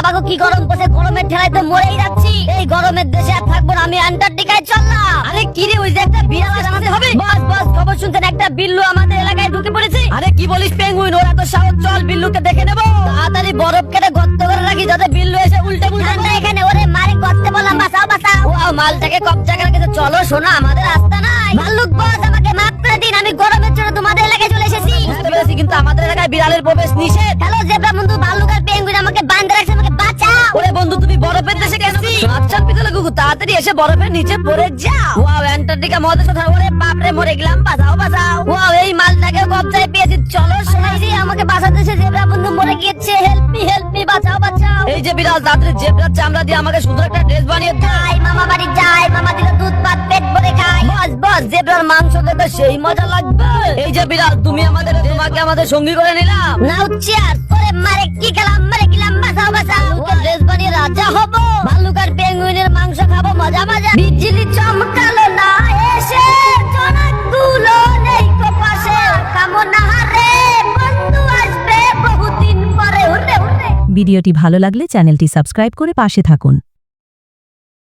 আমাকে কি গরম বসে গরমের ঠেলায় তো মরেই যাচ্ছি। এই গরমের দেশে আর থাকব না আমি আন্টার্কটিকায় চললাম। আরে কি রে ওই যে একটা বিড়াল জানাতে হবে? বস বস খবর শুনছেন একটা বিল্লু আমাদের এলাকায় ঢুকে পড়েছে। আরে কি বলিস পেঙ্গুইন ওরা তো সাহস চল বিল্লুকে দেখে নেব। তাড়াতাড়ি বরফ কেটে গর্ত করে রাখি যাতে বিল্লু এসে উল্টে উল্টে এখানে ওরে মারে গর্তে বললাম বাঁচাও বাঁচাও। ও মালটাকে কবজা করে রেখেছে চলো শোনো আমাদের রাস্তা নাই। ভাল্লুক বস আমাকে মাফ করে দিন আমি গরমের জন্য তোমাদের এলাকায় চলে এসেছি। কিন্তু আমাদের এলাকায় বিড়ালের প্রবেশ নিষেধ। হ্যালো জেব্রা বন্ধু ভাল্লুক বরফের দেশে গেছি আচ্ছা। পিতলে গুগু তাড়াতাড়ি এসে বরফের নিচে পড়ে যাও। ওয়াও অ্যান্টার্কটিকা মহাদেশ কথা ওরে বাপরে মরে গেলাম বাঁচাও বাঁচাও ওয়াও এই মালটাকে কবজায় পেয়েছি। চলো শোনাই রে আমাকে বাঁচাতে এসে জেব্রা বন্ধু মরে গিয়েছে। হেল্প মি হেল্প মি বাঁচাও বাঁচাও। এই যে বিড়াল তাড়াতাড়ি জেব্রার চামড়া দিয়ে আমাকে সুন্দর একটা ড্রেস বানিয়ে যাই মামা বাড়ি যাই মামা দিলে দুধ ভাত পেট ভরে খাই। বস বস জেব্রার মাংস খেতে সেই মজা লাগবে। এই যে বিড়াল তুমি আমাদের তোমাকে আমাদের সঙ্গী করে নিলাম। নাও চেয়ার তোরে মারে কি খেলাম? বানিয়ে হব। ভালুক আর পেঙ্গুইনের মাংস খাব, মজা মজা। বিজলি চমকালো না এসে নেই কামনা হারে বন্ধু আসবে বহুদিন পরে। ভিডিওটি ভালো লাগলে চ্যানেলটি সাবস্ক্রাইব করে পাশে থাকুন।